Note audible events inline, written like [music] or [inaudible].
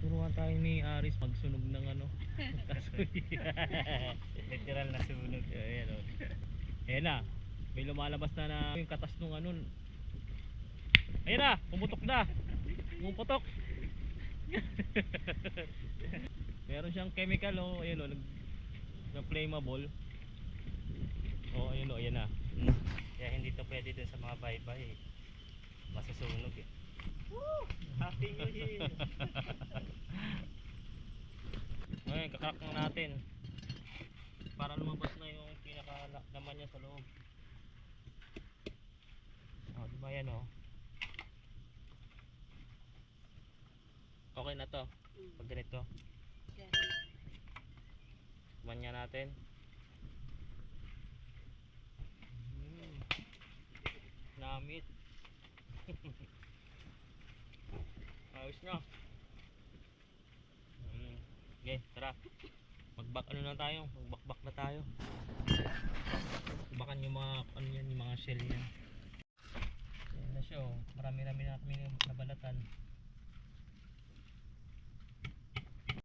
Turuan tayo ni Aris magsunog ng ano. [laughs] [laughs] Literal na sunog. Ayan o. Ayan na. May lumalabas na na yung katas nung ano. Ayan na. Pumutok na. Pumuputok. [laughs] Meron siyang chemical o. Ayan o. Nag, na flammable. O ayan o. Ayan na. Kaya hindi to pwede dun sa mga bye-bye eh. Masusunog eh. Happy New Year! Na natin. Para lumabas na yung pinaka laman niya sa loob. Oh, di ba yan oh? Okay na to. Pag ganito. Manya natin. Mm. Namit. [laughs] Ayos na. Okay, tara. Magbak ano na tayo? Magbakbak na tayo. Bakan yung mga ano yan, yung mga shell niya. Ayan na siya oh. Marami-rami na kami nabalatan.